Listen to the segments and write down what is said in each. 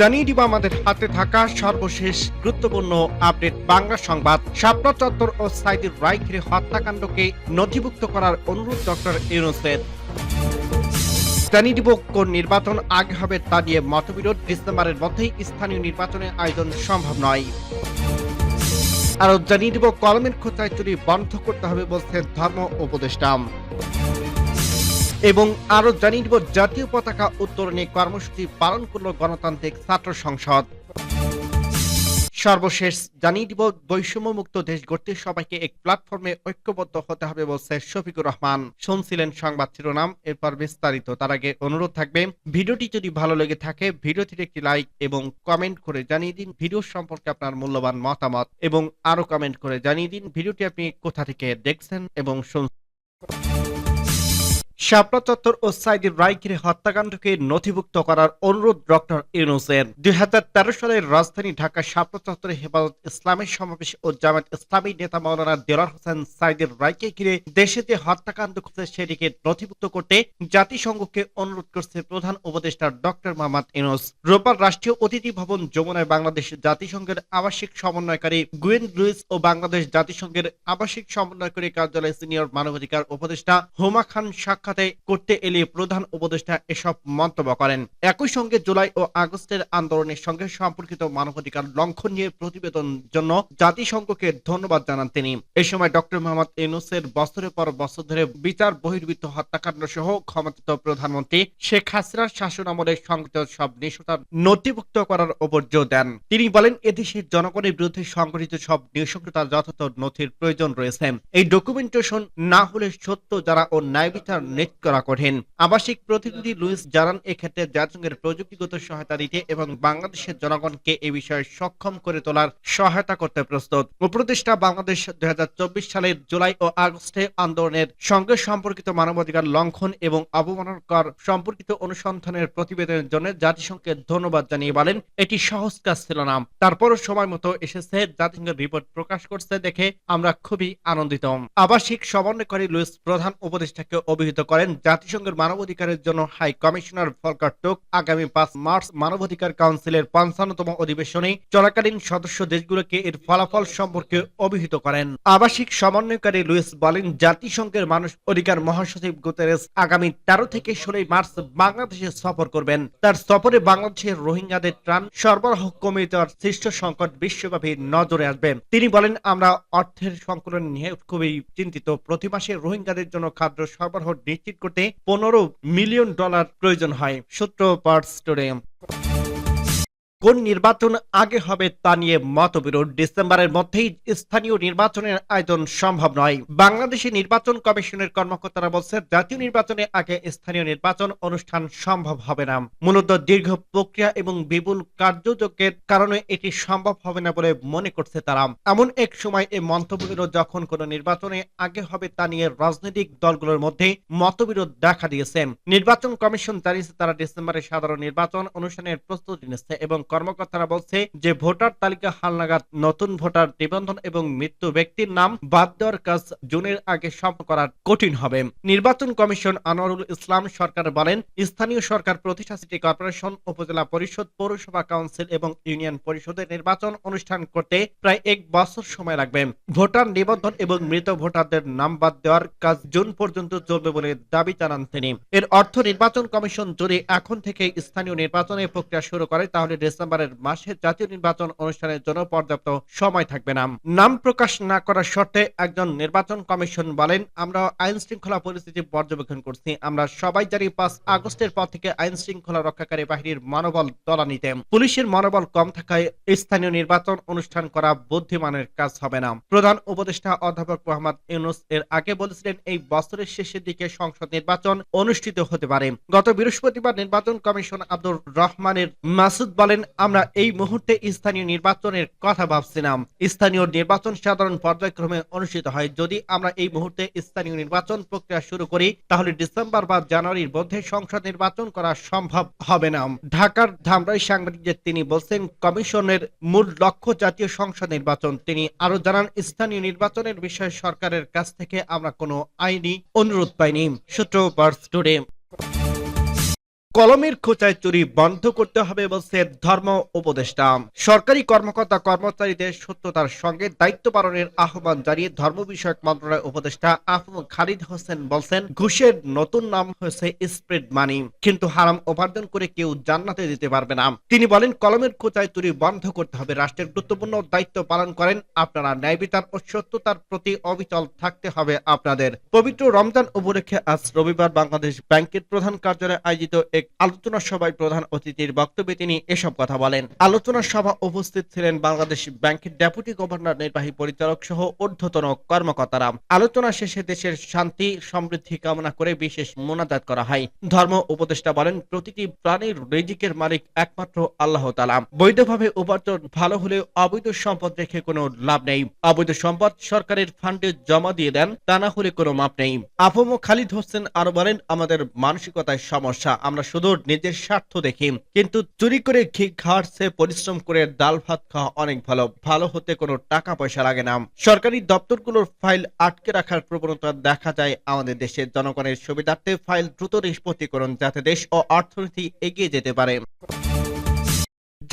জানিয়ে দিব আমাদের হাতে থাকা সর্বশেষ গুরুত্বপূর্ণ আপডেট বাংলা সংবাদ। শাপলা চত্বর ও সাইদুর রায় হত্যাকাণ্ডকে নথিভুক্ত করার অনুরোধ ডক্টর ইউনুসের। জানিয়ে দিব কোন নির্বাচন আগে হবে তা নিয়ে মতবিরোধ। ডিসেম্বরের মধ্যেই স্থানীয় নির্বাচনে আয়োজন সম্ভব নয়। আরও জানিয়ে দিব, কলমের খোঁচায় চুরি বন্ধ করতে হবে বলছে ধর্ম উপদেষ্টা। এবং আরও জানিয়ে জাতীয় পতাকা উত্তোলনী কর্মসূচি পালন করল গণতান্ত্রিক ছাত্র সংসদ। সর্বশেষ জানিয়ে দিব, বৈষম্যমুক্ত দেশ গড়তে সবাইকে এক প্ল্যাটফর্মে ঐক্যবদ্ধ হতে হবে বলছে শফিকুর রহমান। শুনছিলেন সংবাদ শিরোনাম, এরপর বিস্তারিত। তার আগে অনুরোধ থাকবে, ভিডিওটি যদি ভালো লেগে থাকে ভিডিওটির একটি লাইক এবং কমেন্ট করে জানিয়ে দিন, ভিডিও সম্পর্কে আপনার মূল্যবান মতামত এবং আরও কমেন্ট করে জানিয়ে দিন, ভিডিওটি আপনি কোথা থেকে দেখছেন এবং শুনছেন। শাপলা চত্বর ও সাইদির রায় ঘিরে হত্যাকাণ্ডকে নথিভুক্ত করার অনুরোধ ডক্টর ইউনুসের দুই সালের রাজধানী ঢাকা শাপলা চত্বরে হেফাজত ইসলামের সমাবেশ ও জামাত ইসলামী নেতা মাওলানা দেলার হোসেন সাইদের রায়কে ঘিরে দেশে যে হত্যাকাণ্ড ঘটেছে সেটিকে নথিভুক্ত করতে জাতিসংঘকে অনুরোধ করছে প্রধান উপদেষ্টা ডক্টর মোহাম্মদ ইউনুস। রোববার রাষ্ট্রীয় অতিথি ভবন যমুনায় বাংলাদেশ জাতিসংঘের আবাসিক সমন্বয়কারী গুয়েন লুইস ও বাংলাদেশ জাতিসংঘের আবাসিক সমন্বয়কারী কার্যালয়ের সিনিয়র মানবাধিকার উপদেষ্টা হুমা খান সাক্ষাৎ করতে এলে প্রধান উপদেষ্টা এসব মন্তব্য করেন। একই সঙ্গে জুলাই ও আগস্টের আন্দোলনের সঙ্গে সম্পর্কিত মানবাধিকার লঙ্ঘন নিয়ে প্রতিবেদন জন্য জাতিসংঘকে ধন্যবাদ জানান তিনি। এ সময় ডক্টর মোহাম্মদ ইউনুসের বছরের পর বছর ধরে বিচার বহির্ভূত হত্যাকাণ্ড সহ ক্ষমতাত প্রধানমন্ত্রী শেখ হাসিনার শাসন আমলে সংগঠিত সব নিষ্ঠতার নথিভুক্ত করার উপর জোর দেন। তিনি বলেন, এদেশের জনগণের বিরুদ্ধে সংগঠিত সব নৃশংসতার যথাযথ নথির প্রয়োজন রয়েছে। এই ডকুমেন্টেশন না হলে সত্য যারা ও ন্যায় বিচার নিশ্চিত করা কঠিন। আবাসিক প্রতিনিধি লুইস জানান এক্ষেত্রে জাতিসংঘের প্রযুক্তিগত সহায়তা দিতে এবং বাংলাদেশের জনগণকে এ বিষয়ে সক্ষম করে তোলার সহায়তা করতে প্রস্তুত। উপদেষ্টা বাংলাদেশ দুই সালের জুলাই ও আগস্টে আন্দোলনের সঙ্গে সম্পর্কিত মানবাধিকার লঙ্ঘন এবং অবমাননাকর সম্পর্কিত অনুসন্ধানের প্রতিবেদনের জন্য জাতিসংঘকে ধন্যবাদ জানিয়ে বলেন, এটি সহজ কাজ ছিল না। তারপরও সময় মতো এসেছে, জাতিসংঘের রিপোর্ট প্রকাশ করছে দেখে আমরা খুবই আনন্দিত। আবাসিক সমন্বয়কারী লুইস প্রধান উপদেষ্টাকে অভিহিত করেন জাতিসংঘের মানবাধিকারের জন্য হাই কমিশনার ফলকার টুক আগামী পাঁচ মার্চ মানবাধিকার কাউন্সিলের পঞ্চান্নতম অধিবেশনে চলাকালীন সদস্য দেশগুলোকে এর ফলাফল সম্পর্কে অভিহিত করেন। আবাসিক সমন্বয়কারী লুইস বলেন, জাতিসংঘের মানুষ অধিকার মহাসচিব গুতেরেস আগামী তেরো থেকে ষোলোই মার্চ বাংলাদেশে সফর করবেন। তার সফরে বাংলাদেশের রোহিঙ্গাদের ত্রাণ সরবরাহ কমিয়ে দেওয়ার সৃষ্ট সংকট বিশ্বব্যাপী নজরে আসবে। তিনি বলেন, আমরা অর্থের সংকলন নিয়ে খুবই চিন্তিত। প্রতি মাসে রোহিঙ্গাদের জন্য খাদ্য সরবরাহ নিশ্চিত করতে পনেরো মিলিয়ন ডলার প্রয়োজন হয় সূত্র পার্ট টুডে কোন নির্বাচন আগে হবে তা নিয়ে মতবিরোধ? ডিসেম্বরের মধ্যেই স্থানীয় নির্বাচনের আয়োজন সম্ভব নয়। বাংলাদেশে নির্বাচন কমিশনের কর্মকর্তারা বলছে জাতীয় নির্বাচনে আগে স্থানীয় নির্বাচন অনুষ্ঠান সম্ভব হবে না। মূলত দীর্ঘ প্রক্রিয়া এবং বিপুল কার্যযোগ্যের কারণে এটি সম্ভব হবে না বলে মনে করছে তারা। এমন এক সময় এই মন্তব্যগুলো যখন কোন নির্বাচনে আগে হবে তা নিয়ে রাজনৈতিক দলগুলোর মধ্যে মতবিরোধ দেখা দিয়েছে। নির্বাচন কমিশন জানিয়েছে, তারা ডিসেম্বরে সাধারণ নির্বাচন অনুষ্ঠানের প্রস্তুতি নিচ্ছে এবং কর্মকর্তারা বলছে যে ভোটার তালিকা হালনাগাদ নতুন ভোটার নিবন্ধন এবং মৃত্যু ব্যক্তির নাম বাদ দেওয়ার কাজ জুনের আগে সম্পন্ন করা কঠিন হবে। নির্বাচন কমিশন আনোয়ারুল ইসলাম সরকার বলেন, স্থানীয় সরকার প্রতিষ্ঠা সিটি কর্পোরেশন, উপজেলা পরিষদ, পৌরসভা কাউন্সিল এবং ইউনিয়ন পরিষদের নির্বাচন অনুষ্ঠান করতে প্রায় এক বছর সময় লাগবে। ভোটার নিবন্ধন এবং মৃত ভোটারদের নাম বাদ দেওয়ার কাজ জুন পর্যন্ত চলবে বলে দাবি জানান তিনি। এর অর্থ নির্বাচন কমিশন যদি এখন থেকে স্থানীয় নির্বাচনের প্রক্রিয়া শুরু করে, তাহলে ডিসেম্বরের মাসে জাতীয় নির্বাচন অনুষ্ঠানের জন্য পর্যাপ্ত সময় থাকবে না। নাম প্রকাশ না করার শর্তে একজন নির্বাচন কমিশন বলেন, আমরা আইন শৃঙ্খলা পরিস্থিতি পর্যবেক্ষণ করছি। আমরা সবাই জানি পাঁচ আগস্টের পর থেকে আইন শৃঙ্খলা রক্ষাকারী বাহিনীর মনোবল তলানিতে। পুলিশের মনোবল কম থাকায় স্থানীয় নির্বাচন অনুষ্ঠান করা বুদ্ধিমানের কাজ হবে না। প্রধান উপদেষ্টা অধ্যাপক মোহাম্মদ ইউনুস এর আগে বলেছিলেন, এই বছরের শেষের দিকে সংসদ নির্বাচন অনুষ্ঠিত হতে পারে। গত বৃহস্পতিবার নির্বাচন কমিশন আব্দুর রহমানের মাসুদ বলেন আমরা এই মুহূর্তে স্থানীয় নির্বাচনের কথা ভাবছিলাম। স্থানীয় নির্বাচন সাধারণ পর্যায়ক্রমে অনুষ্ঠিত হয়। যদি আমরা এই মুহূর্তে স্থানীয় নির্বাচন প্রক্রিয়া শুরু করি, তাহলে ডিসেম্বর বা জানুয়ারির মধ্যে সংসদ নির্বাচন করা সম্ভব হবে না। ঢাকার ধামরাই সাংবাদিকদের তিনি বলছেন, কমিশনের মূল লক্ষ্য জাতীয় সংসদ নির্বাচন। তিনি আরও জানান, স্থানীয় নির্বাচনের বিষয়ে সরকারের কাছ থেকে আমরা কোনো আইনি অনুরোধ পাইনি। সূত্র বার্স টুডে কলমের খোঁচায় চুরি বন্ধ করতে হবে বলছে ধর্ম উপদেষ্টা। সরকারি কর্মকর্তা কর্মচারীদের সত্যতার সঙ্গে দায়িত্ব পালনের আহ্বান জানিয়ে ধর্ম বিষয়ক মন্ত্রণালয় উপদেষ্টা আফম খালিদ হোসেন বলছেন, ঘুষের নতুন নাম হয়েছে স্প্রেড মানি, কিন্তু হারাম উপার্জন করে কেউ জান্নাতে দিতে পারবে না। তিনি বলেন, কলমের খোঁচায় চুরি বন্ধ করতে হবে। রাষ্ট্রের গুরুত্বপূর্ণ দায়িত্ব পালন করেন আপনারা। ন্যায় বিচার ও সত্যতার প্রতি অবিচল থাকতে হবে আপনাদের। পবিত্র রমজান উপলক্ষে আজ রবিবার বাংলাদেশ ব্যাংকের প্রধান কার্যালয়ে আয়োজিত এক আলোচনা সভায় প্রধান অতিথির বক্তব্যে তিনি এসব কথা বলেন। আলোচনা সভা উপস্থিত ছিলেন বাংলাদেশ ব্যাংকের ডেপুটি গভর্নর, নির্বাহী পরিচালক সহ ঊর্ধ্বতন কর্মকর্তারা। আলোচনা শেষে দেশের শান্তি, সমৃদ্ধি কামনা করে বিশেষ মোনাজাত করা হয়। ধর্ম উপদেষ্টা বলেন, প্রতিটি প্রাণীর রিজিকের মালিক একমাত্র আল্লাহ তালা বৈধভাবে উপার্জন ভালো হলেও অবৈধ সম্পদ রেখে কোনো লাভ নেই। অবৈধ সম্পদ সরকারের ফান্ডে জমা দিয়ে দেন, তা না হলে কোনো মাপ নেই। আফম খালিদ হোসেন আরও বলেন, আমাদের মানসিকতায় সমস্যা। আমরা শুধু নিজের স্বার্থ দেখি। কিন্তু চুরি করে ঘি খাওয়ার পরিশ্রম করে ডাল ভাত খাওয়া অনেক ভালো। ভালো হতে কোনো টাকা পয়সা লাগে না। সরকারি দপ্তরগুলোর ফাইল আটকে রাখার প্রবণতা দেখা যায় আমাদের দেশের জনগণের সুবিধার্থে ফাইল দ্রুত নিষ্পত্তি করুন যাতে দেশ ও অর্থনীতি এগিয়ে যেতে পারে।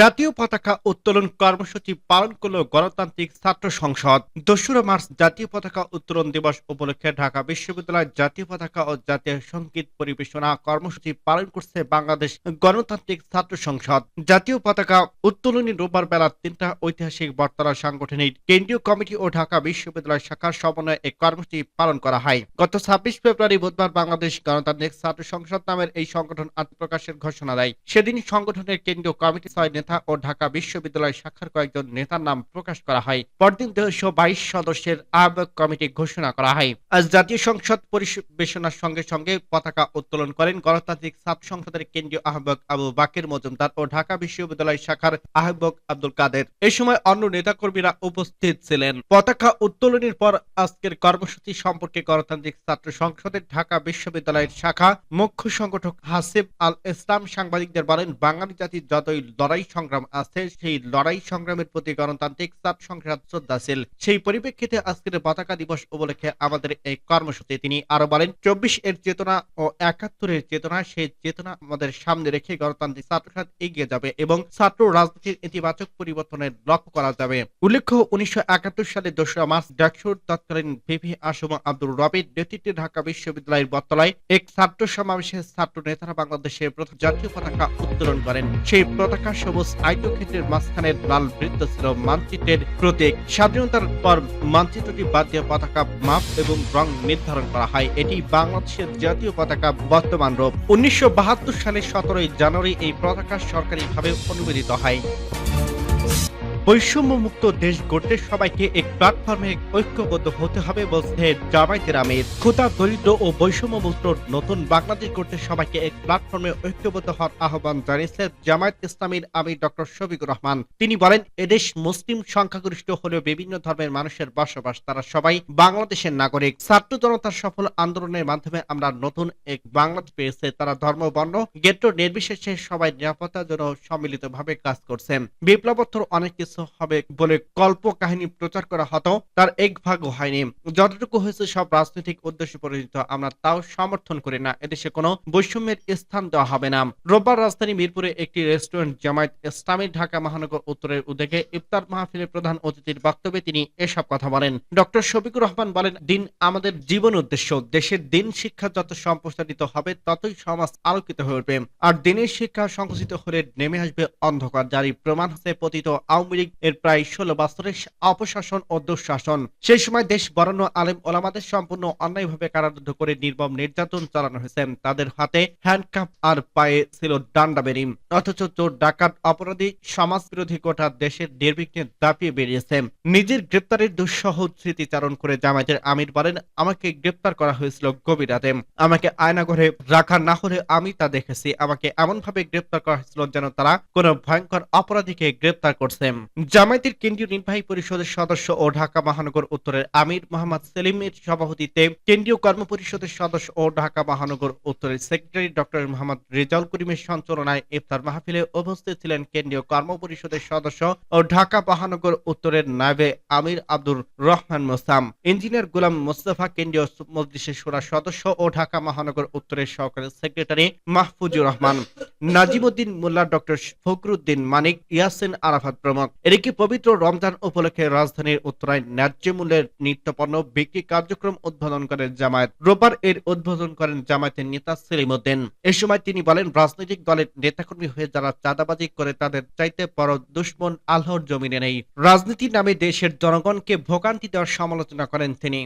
জাতীয় পতাকা উত্তোলন কর্মসূচি পালন করল গণতান্ত্রিক ছাত্র সংসদ। দোসরা মার্চ জাতীয় পতাকা উত্তোলন দিবস উপলক্ষে ঢাকা বিশ্ববিদ্যালয় জাতীয় পতাকা ও জাতীয় সংগীত পরিবেশনা কর্মসূচি পালন করছে বাংলাদেশ গণতান্ত্রিক ছাত্র সংসদ। জাতীয় পতাকা উত্তোলনী রোববার বেলা তিনটা ঐতিহাসিক বর্তলা সাংগঠনিক কেন্দ্রীয় কমিটি ও ঢাকা বিশ্ববিদ্যালয় শাখার সমন্বয়ে এই কর্মসূচি পালন করা হয়। গত ছাব্বিশ ফেব্রুয়ারি বুধবার বাংলাদেশ গণতান্ত্রিক ছাত্র সংসদ নামের এই সংগঠন আত্মপ্রকাশের ঘোষণা দেয়। সেদিন সংগঠনের কেন্দ্রীয় কমিটি ছয় নেতা ও ঢাকা বিশ্ববিদ্যালয় শাখার কয়েকজন নেতার নাম প্রকাশ করা হয়। পরদিন দুশো বাইশ সদস্যের আহ্বায়ক কমিটি ঘোষণা করা হয়। আজ জাতীয় সংসদ পরিবেশনার সঙ্গে সঙ্গে পতাকা উত্তোলন করেন গণতান্ত্রিক ছাত্র সংসদের কেন্দ্রীয় আহ্বায়ক আবু বাকের মজুমদার ও ঢাকা বিশ্ববিদ্যালয় শাখার আহ্বায়ক আব্দুল কাদের। এ সময় অন্য নেতাকর্মীরা উপস্থিত ছিলেন। পতাকা উত্তোলনের পর আজকের কর্মসূচি সম্পর্কে গণতান্ত্রিক ছাত্র সংসদের ঢাকা বিশ্ববিদ্যালয়ের শাখা মুখ্য সংগঠক হাসিব আল ইসলাম সাংবাদিকদের বলেন, বাঙালি জাতির যতই লড়াই সংগ্রাম আছে, সেই লড়াই সংগ্রামের প্রতি গণতান্ত্রিক ছাত্র সংসদ শ্রদ্ধাশীল সেই পরিপ্রেক্ষিতে আজকের পতাকা দিবস উপলক্ষে আমাদের এই কর্মসূচি, তিনি আরও বলেন, চব্বিশ এর চেতনা ও একাত্তরের চেতনা সেই চেতনা আমাদের সামনে রেখে গণতান্ত্রিক ছাত্র এগিয়ে যাবে এবং ছাত্র রাজনীতির ইতিবাচক পরিবর্তনের লক্ষ্য করা যাবে। উল্লেখ্য, উনিশশো একাত্তর সালে দোসরা মার্চ, ডাকসুর তৎকালীন ভিভি আসম আব্দুল রবির নেতৃত্বে ঢাকা বিশ্ববিদ্যালয়ের বত্তলায় এক ছাত্র সমাবেশে ছাত্র নেতারা বাংলাদেশের প্রথম জাতীয় পতাকা উত্তোলন করেন। সেই পতাকা সবুজ আয়তক্ষেত্রের মাঝখানে লাল বৃত্ত ছিল মানচিত্রের প্রতীক। স্বাধীনতার পর মানচিত্রটি বাদ দিয়ে পতাকা মাপ এবং রং নির্ধারণ করা হয়। এটি বাংলাদেশের জাতীয় পতাকা বর্তমান রূপ। উনিশশো সালের সতেরোই জানুয়ারি এই পতাকা সরকারিভাবে অনুমোদিত হয়। বৈষম্য মুক্ত দেশ গড়তে সবাইকে এক প্ল্যাটফর্মে ঐক্যবদ্ধ হতে হবে বলছে জামায়াতের আমির ক্ষুদা দরিদ্র ও বৈষম্য মুক্ত নতুন বাংলাদেশ গড়তে সবাইকে এক প্ল্যাটফর্মে ঐক্যবদ্ধ হওয়ার আহ্বান জানিয়েছে জামায়াত ইসলামীর আমির ডক্টর শফিকুর রহমান। তিনি বলেন, এদেশ মুসলিম সংখ্যাগরিষ্ঠ হলেও বিভিন্ন ধর্মের মানুষের বসবাস, তারা সবাই বাংলাদেশের নাগরিক। ছাত্র জনতার সফল আন্দোলনের মাধ্যমে আমরা নতুন এক বাংলাদেশ পেয়েছে। তারা ধর্ম, বর্ণ গেট নির্বিশেষে সবাই নিরাপত্তার জন্য সম্মিলিতভাবে কাজ করছেন। বিপ্লবোত্তর অনেক কিছু হবে বলে কল্প কাহিনী প্রচার করা হতো তার এক ভাগও হয়নি। যতটুকু হয়েছে সব রাজনৈতিক উদ্দেশ্য পরিচিত আমরা তাও সমর্থন করি না। এদেশে কোনো বৈষম্যের স্থান দেওয়া হবে না। রোববার রাজধানী মিরপুরে একটি রেস্টুরেন্ট জামায়াত ইসলামী ঢাকা মহানগর উত্তরের উদ্যোগে ইফতার মাহফিলের প্রধান অতিথির বক্তব্যে তিনি এসব কথা বলেন। ডক্টর শফিকুর রহমান বলেন, দিন আমাদের জীবন উদ্দেশ্য। দেশের দিন শিক্ষা যত সম্প্রসারিত হবে, ততই সমাজ আলোকিত হয়ে উঠবে। আর দিনের শিক্ষা সংকুচিত হলে নেমে আসবে অন্ধকার। জারি প্রমাণ হচ্ছে পতিত আওয়ামী লীগ এর প্রায় ষোলো বছরের অপশাসন ও দুঃশাসন। সেই সময় দেশ বরণ্য আলেম ওলামাদের সম্পূর্ণ অন্যায়ভাবে কারারুদ্ধ করে নির্মম নির্যাতন চালানো হয়েছে। তাদের হাতে হ্যান্ডকাপ আর পায়ে ছিল ডান্ডা বেরি। অথচ চোর, ডাকাত, অপরাধী সমাজ বিরোধী গোটা দেশের নির্বিঘ্নে দাপিয়ে বেরিয়েছে। নিজের গ্রেপ্তারের দুঃসহ স্মৃতিচারণ করে জামায়াতের আমির বলেন, আমাকে গ্রেপ্তার করা হয়েছিল গভীর রাতে। আমাকে আয়নাঘরে রাখা না হলে আমি তা দেখেছি। আমাকে এমন ভাবে গ্রেপ্তার করা হয়েছিল যেন তারা কোনো ভয়ঙ্কর অপরাধীকে গ্রেপ্তার করছে। জামায়াতের কেন্দ্রীয় নির্বাহী পরিষদের সদস্য ও ঢাকা মহানগর উত্তরের আমির মোহাম্মদ সেলিমের সভাপতিত্বে কেন্দ্রীয় কর্মপরিষদের সদস্য ও ঢাকা মহানগর উত্তরের সেক্রেটারি ডক্টর মোহাম্মদ রেজাউল করিমের সঞ্চালনায় ইফতার মাহফিলে উপস্থিত ছিলেন কেন্দ্রীয় কর্মপরিষদের সদস্য ও ঢাকা মহানগর উত্তরের নায়েবে আমির আব্দুর রহমান মোসাম, ইঞ্জিনিয়ার গোলাম মোস্তফা কেন্দ্রীয় মজলিসের সুরা সদস্য ও ঢাকা মহানগর উত্তরের সহকারী সেক্রেটারি মাহফুজুর রহমান, নাজিমুদ্দিন মোল্লা ডক্টর ফখরুদ্দিন মানিক, ইয়াসিন আরাফাত প্রমুখ এদিকে পবিত্র রমজান উপলক্ষে রাজধানীর উত্তরায় ন্যায্য মূল্যের নিত্যপণ্য বিক্রি কার্যক্রম উদ্বোধন করেন জামায়াত। রোববার এর উদ্বোধন করেন জামায়াতের নেতা সেলিম উদ্দিন এ সময় তিনি বলেন, রাজনৈতিক দলের নেতাকর্মী হয়ে যারা চাঁদাবাজি করে তাদের চাইতে বড় দুশ্মন আল্লাহর জমিনে নেই। রাজনীতি নামে দেশের জনগণকে ভোগান্তি দেওয়ার সমালোচনা করেন তিনি।